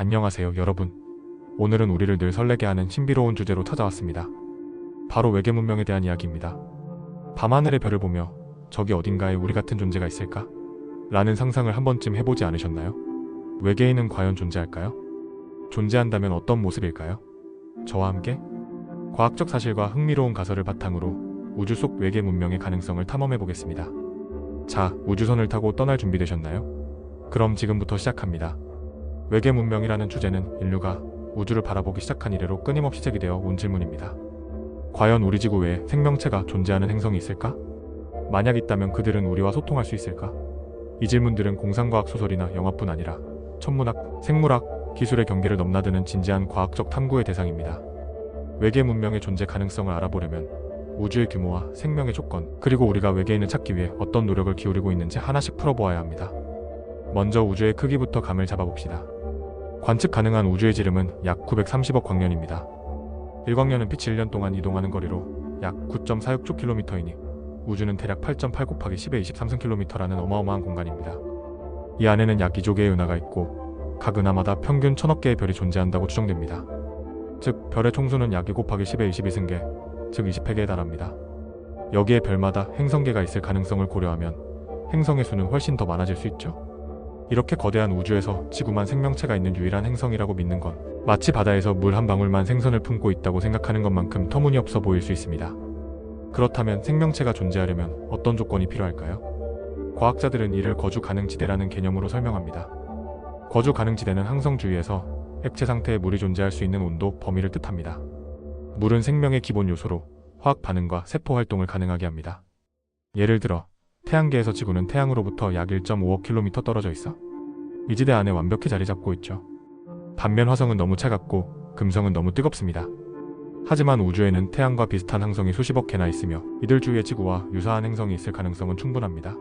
안녕하세요, 여러분. 오늘은 우리를 늘 설레게 하는 신비로운 주제로 찾아왔습니다. 바로 외계 문명에 대한 이야기입니다. 밤하늘의 별을 보며 저기 어딘가에 우리 같은 존재가 있을까? 라는 상상을 한 번쯤 해보지 않으셨나요? 외계인은 과연 존재할까요? 존재한다면 어떤 모습일까요? 저와 함께 과학적 사실과 흥미로운 가설을 바탕으로 우주 속 외계 문명의 가능성을 탐험해 보겠습니다. 자, 우주선을 타고 떠날 준비되셨나요? 그럼 지금부터 시작합니다. 외계 문명이라는 주제는 인류가 우주를 바라보기 시작한 이래로 끊임없이 제기되어 온 질문입니다. 과연 우리 지구 외에 생명체가 존재하는 행성이 있을까? 만약 있다면 그들은 우리와 소통할 수 있을까? 이 질문들은 공상과학 소설이나 영화뿐 아니라 천문학, 생물학, 기술의 경계를 넘나드는 진지한 과학적 탐구의 대상입니다. 외계 문명의 존재 가능성을 알아보려면 우주의 규모와 생명의 조건, 그리고 우리가 외계인을 찾기 위해 어떤 노력을 기울이고 있는지 하나씩 풀어보아야 합니다. 먼저 우주의 크기부터 감을 잡아봅시다. 관측 가능한 우주의 지름은 약 930억 광년입니다. 1광년은 빛이 1년 동안 이동하는 거리로 약 9.46조 킬로미터이니 우주는 대략 8.8 곱하기 10의 23km라는 어마어마한 공간입니다. 이 안에는 약 2조 개의 은하가 있고 각 은하마다 평균 1000억 개의 별이 존재한다고 추정됩니다. 즉 별의 총수는 약 2 곱하기 10의 22승계, 즉 20회계에 달합니다. 여기에 별마다 행성계가 있을 가능성을 고려하면 행성의 수는 훨씬 더 많아질 수 있죠. 이렇게 거대한 우주에서 지구만 생명체가 있는 유일한 행성이라고 믿는 건 마치 바다에서 물 한 방울만 생선을 품고 있다고 생각하는 것만큼 터무니없어 보일 수 있습니다. 그렇다면 생명체가 존재하려면 어떤 조건이 필요할까요? 과학자들은 이를 거주 가능 지대라는 개념으로 설명합니다. 거주 가능 지대는 항성 주위에서 액체 상태의 물이 존재할 수 있는 온도 범위를 뜻합니다. 물은 생명의 기본 요소로 화학 반응과 세포 활동을 가능하게 합니다. 예를 들어 태양계에서 지구는 태양으로부터 약 1.5억 킬로미터 떨어져 있어 이 지대 안에 완벽히 자리 잡고 있죠. 반면 화성은 너무 차갑고 금성은 너무 뜨겁습니다. 하지만 우주에는 태양과 비슷한 항성이 수십억 개나 있으며 이들 주위에 지구와 유사한 행성이 있을 가능성은 충분합니다.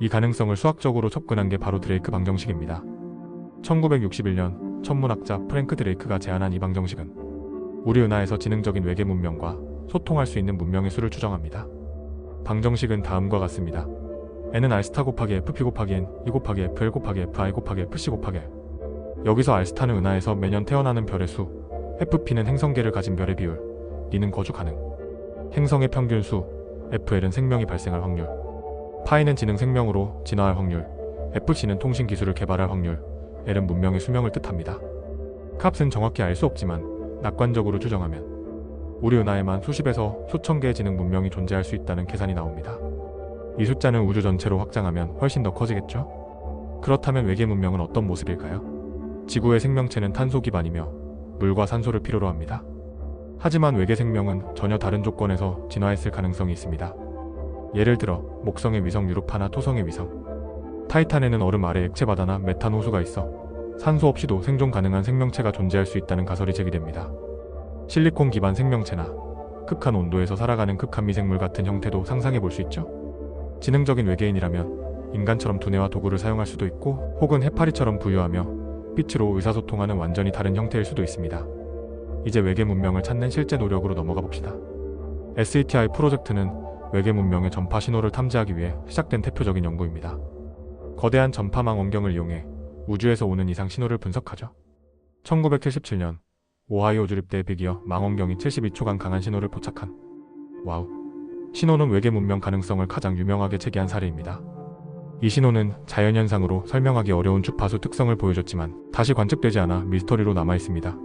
이 가능성을 수학적으로 접근한 게 바로 드레이크 방정식입니다. 1961년 천문학자 프랭크 드레이크가 제안한 이 방정식은 우리 은하에서 지능적인 외계 문명과 소통할 수 있는 문명의 수를 추정합니다. 방정식은 다음과 같습니다. n은 알스타 곱하기 fp 곱하기 n, 2 곱하기 fl 곱하기 fi 곱하기 fc 곱하기 여기서 알스타는 은하에서 매년 태어나는 별의 수, fp는 행성계를 가진 별의 비율, D는 거주 가능, 행성의 평균 수, fl은 생명이 발생할 확률, 파이는 지능 생명으로 진화할 확률, fc는 통신 기술을 개발할 확률, L은 문명의 수명을 뜻합니다. 값은 정확히 알 수 없지만 낙관적으로 추정하면 우리 은하에만 수십에서 수천 개의 지능 문명이 존재할 수 있다는 계산이 나옵니다. 이 숫자는 우주 전체로 확장하면 훨씬 더 커지겠죠? 그렇다면 외계 문명은 어떤 모습일까요? 지구의 생명체는 탄소 기반이며 물과 산소를 필요로 합니다. 하지만 외계 생명은 전혀 다른 조건에서 진화했을 가능성이 있습니다. 예를 들어 목성의 위성 유로파나 토성의 위성, 타이탄에는 얼음 아래 액체 바다나 메탄 호수가 있어 산소 없이도 생존 가능한 생명체가 존재할 수 있다는 가설이 제기됩니다. 실리콘 기반 생명체나 극한 온도에서 살아가는 극한 미생물 같은 형태도 상상해 볼 수 있죠. 지능적인 외계인이라면 인간처럼 두뇌와 도구를 사용할 수도 있고 혹은 해파리처럼 부유하며 빛으로 의사소통하는 완전히 다른 형태일 수도 있습니다. 이제 외계 문명을 찾는 실제 노력으로 넘어가 봅시다. SETI 프로젝트는 외계 문명의 전파 신호를 탐지하기 위해 시작된 대표적인 연구입니다. 거대한 전파망 원경을 이용해 우주에서 오는 이상 신호를 분석하죠. 1977년 오하이오 주립대 비기어 망원경이 72초간 강한 신호를 포착한 와우 신호는 외계 문명 가능성을 가장 유명하게 제기한 사례입니다. 이 신호는 자연현상으로 설명하기 어려운 주파수 특성을 보여줬지만 다시 관측되지 않아 미스터리로 남아 있습니다.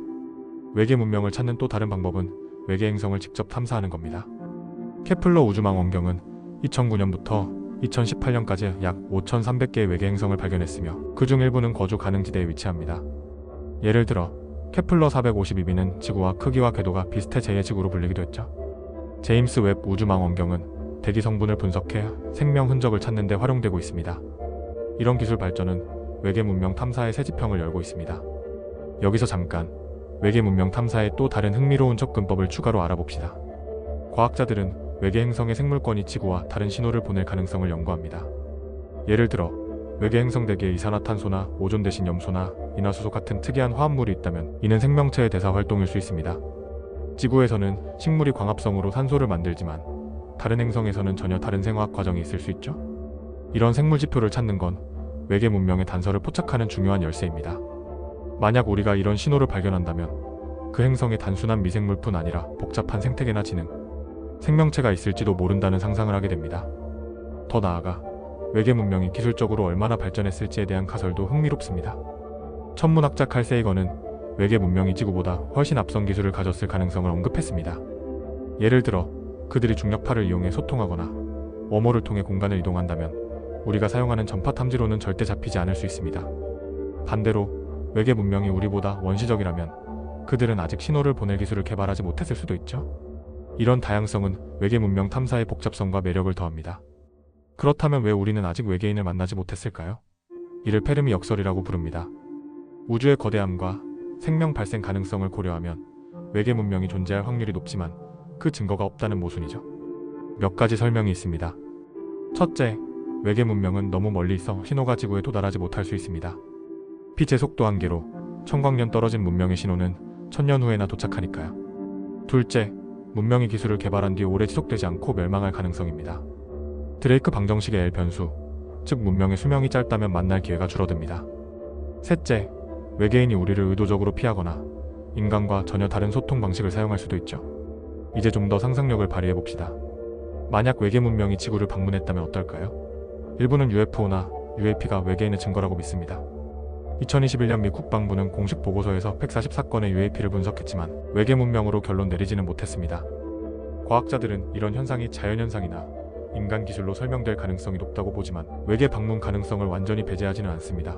외계 문명을 찾는 또 다른 방법은 외계 행성을 직접 탐사하는 겁니다. 케플러 우주망원경은 2009년부터 2018년까지 약 5,300개의 외계 행성을 발견했으며 그 중 일부는 거주 가능 지대에 위치합니다. 예를 들어 케플러 452b는 지구와 크기와 궤도가 비슷해 제2지구로 불리기도 했죠. 제임스 웹 우주망원경은 대기 성분을 분석해 생명 흔적을 찾는 데 활용되고 있습니다. 이런 기술 발전은 외계 문명 탐사의 새 지평을 열고 있습니다. 여기서 잠깐 외계 문명 탐사의 또 다른 흥미로운 접근법을 추가로 알아봅시다. 과학자들은 외계 행성의 생물권이 지구와 다른 신호를 보낼 가능성을 연구합니다. 예를 들어 외계 행성 대기에 이산화탄소나 오존 대신 염소나 인화수소 같은 특이한 화합물이 있다면 이는 생명체의 대사 활동일 수 있습니다. 지구에서는 식물이 광합성으로 산소를 만들지만 다른 행성에서는 전혀 다른 생화학 과정이 있을 수 있죠. 이런 생물 지표를 찾는 건 외계 문명의 단서를 포착하는 중요한 열쇠입니다. 만약 우리가 이런 신호를 발견한다면 그 행성에 단순한 미생물뿐 아니라 복잡한 생태계나 지능, 생명체가 있을지도 모른다는 상상을 하게 됩니다. 더 나아가 외계 문명이 기술적으로 얼마나 발전했을지에 대한 가설도 흥미롭습니다. 천문학자 칼 세이거는 외계 문명이 지구보다 훨씬 앞선 기술을 가졌을 가능성을 언급했습니다. 예를 들어 그들이 중력파를 이용해 소통하거나 워머를 통해 공간을 이동한다면 우리가 사용하는 전파 탐지로는 절대 잡히지 않을 수 있습니다. 반대로 외계 문명이 우리보다 원시적이라면 그들은 아직 신호를 보낼 기술을 개발하지 못했을 수도 있죠. 이런 다양성은 외계 문명 탐사의 복잡성과 매력을 더합니다. 그렇다면 왜 우리는 아직 외계인을 만나지 못했을까요? 이를 페르미 역설이라고 부릅니다. 우주의 거대함과 생명 발생 가능성을 고려하면 외계 문명이 존재할 확률이 높지만 그 증거가 없다는 모순이죠. 몇 가지 설명이 있습니다. 첫째, 외계 문명은 너무 멀리 있어 신호가 지구에 도달하지 못할 수 있습니다. 빛의 속도 한계로 청광년 떨어진 문명의 신호는 천년 후에나 도착하니까요. 둘째, 문명이 기술을 개발한 뒤 오래 지속되지 않고 멸망할 가능성입니다. 드레이크 방정식의 L 변수, 즉 문명의 수명이 짧다면 만날 기회가 줄어듭니다. 셋째, 외계인이 우리를 의도적으로 피하거나 인간과 전혀 다른 소통 방식을 사용할 수도 있죠. 이제 좀 더 상상력을 발휘해 봅시다. 만약 외계 문명이 지구를 방문했다면 어떨까요? 일부는 UFO나 UAP가 외계인의 증거라고 믿습니다. 2021년 미 국방부는 공식 보고서에서 144건의 UAP를 분석했지만 외계 문명으로 결론 내리지는 못했습니다. 과학자들은 이런 현상이 자연현상이나 인간 기술로 설명될 가능성이 높다고 보지만 외계 방문 가능성을 완전히 배제하지는 않습니다.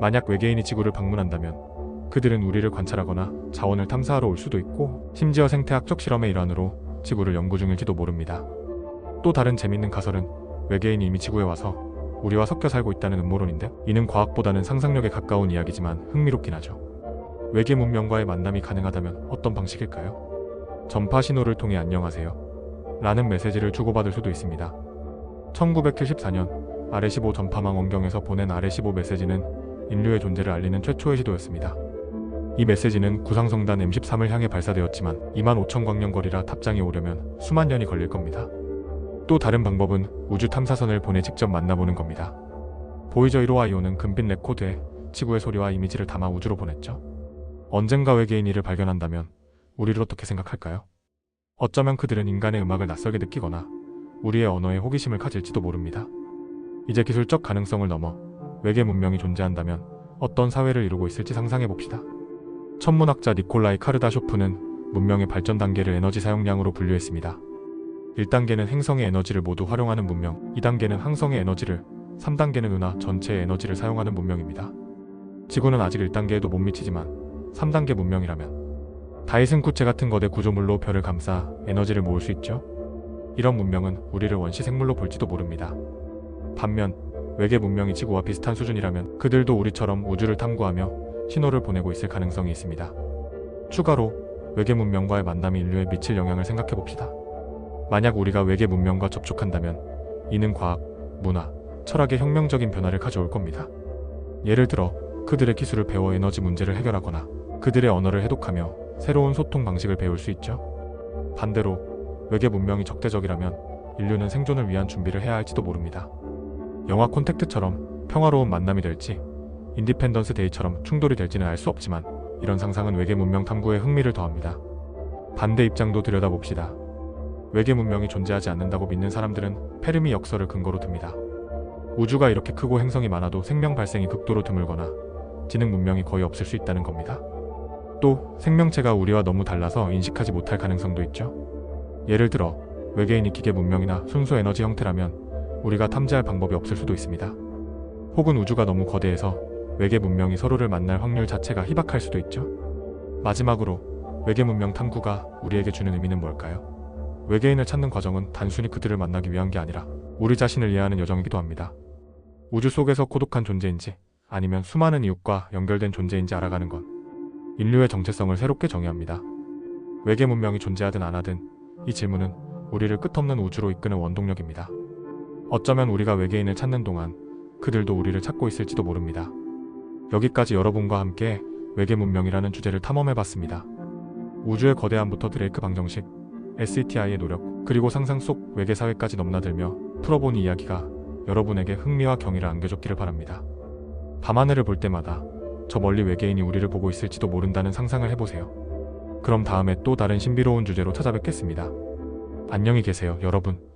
만약 외계인이 지구를 방문한다면 그들은 우리를 관찰하거나 자원을 탐사하러 올 수도 있고 심지어 생태학적 실험의 일환으로 지구를 연구 중일지도 모릅니다. 또 다른 재밌는 가설은 외계인이 이미 지구에 와서 우리와 섞여 살고 있다는 음모론인데 이는 과학보다는 상상력에 가까운 이야기지만 흥미롭긴 하죠. 외계 문명과의 만남이 가능하다면 어떤 방식일까요? 전파 신호를 통해 안녕하세요. 라는 메시지를 주고받을 수도 있습니다. 1974년 RS-15 전파망 원경에서 보낸 RS-15 메시지는 인류의 존재를 알리는 최초의 시도였습니다. 이 메시지는 구상성단 M13을 향해 발사되었지만 2만 5천 광년 거리라 답장이 오려면 수만 년이 걸릴 겁니다. 또 다른 방법은 우주 탐사선을 보내 직접 만나보는 겁니다. 보이저 1호와 2호는 금빛 레코드에 지구의 소리와 이미지를 담아 우주로 보냈죠. 언젠가 외계인 이를 발견한다면 우리를 어떻게 생각할까요? 어쩌면 그들은 인간의 음악을 낯설게 느끼거나 우리의 언어에 호기심을 가질지도 모릅니다. 이제 기술적 가능성을 넘어 외계 문명이 존재한다면 어떤 사회를 이루고 있을지 상상해 봅시다. 천문학자 니콜라이 카르다쇼프는 문명의 발전 단계를 에너지 사용량으로 분류했습니다. 1단계는 행성의 에너지를 모두 활용하는 문명, 2단계는 항성의 에너지를, 3단계는 은하 전체의 에너지를 사용하는 문명입니다. 지구는 아직 1단계에도 못 미치지만 3단계 문명이라면 다이슨 쿠체 같은 거대 구조물로 별을 감싸 에너지를 모을 수 있죠. 이런 문명은 우리를 원시 생물로 볼지도 모릅니다. 반면 외계 문명이 지구와 비슷한 수준이라면 그들도 우리처럼 우주를 탐구하며 신호를 보내고 있을 가능성이 있습니다. 추가로 외계 문명과의 만남이 인류에 미칠 영향을 생각해 봅시다. 만약 우리가 외계 문명과 접촉한다면 이는 과학, 문화, 철학의 혁명적인 변화를 가져올 겁니다. 예를 들어 그들의 기술을 배워 에너지 문제를 해결하거나 그들의 언어를 해독하며 새로운 소통 방식을 배울 수 있죠. 반대로 외계 문명이 적대적이라면 인류는 생존을 위한 준비를 해야 할지도 모릅니다. 영화 콘택트처럼 평화로운 만남이 될지 인디펜던스 데이처럼 충돌이 될지는 알 수 없지만 이런 상상은 외계 문명 탐구에 흥미를 더합니다. 반대 입장도 들여다봅시다. 외계 문명이 존재하지 않는다고 믿는 사람들은 페르미 역설을 근거로 듭니다. 우주가 이렇게 크고 행성이 많아도 생명 발생이 극도로 드물거나 지능 문명이 거의 없을 수 있다는 겁니다. 또 생명체가 우리와 너무 달라서 인식하지 못할 가능성도 있죠. 예를 들어 외계인이 기계 문명이나 순수 에너지 형태라면 우리가 탐지할 방법이 없을 수도 있습니다. 혹은 우주가 너무 거대해서 외계 문명이 서로를 만날 확률 자체가 희박할 수도 있죠. 마지막으로 외계 문명 탐구가 우리에게 주는 의미는 뭘까요? 외계인을 찾는 과정은 단순히 그들을 만나기 위한 게 아니라 우리 자신을 이해하는 여정이기도 합니다. 우주 속에서 고독한 존재인지 아니면 수많은 이웃과 연결된 존재인지 알아가는 건 인류의 정체성을 새롭게 정의합니다. 외계 문명이 존재하든 안 하든 이 질문은 우리를 끝없는 우주로 이끄는 원동력입니다. 어쩌면 우리가 외계인을 찾는 동안 그들도 우리를 찾고 있을지도 모릅니다. 여기까지 여러분과 함께 외계 문명이라는 주제를 탐험해 봤습니다. 우주의 거대함부터 드레이크 방정식, SETI의 노력, 그리고 상상 속 외계 사회까지 넘나들며 풀어본 이야기가 여러분에게 흥미와 경의를 안겨줬기를 바랍니다. 밤하늘을 볼 때마다 저 멀리 외계인이 우리를 보고 있을지도 모른다는 상상을 해보세요. 그럼 다음에 또 다른 신비로운 주제로 찾아뵙겠습니다. 안녕히 계세요, 여러분.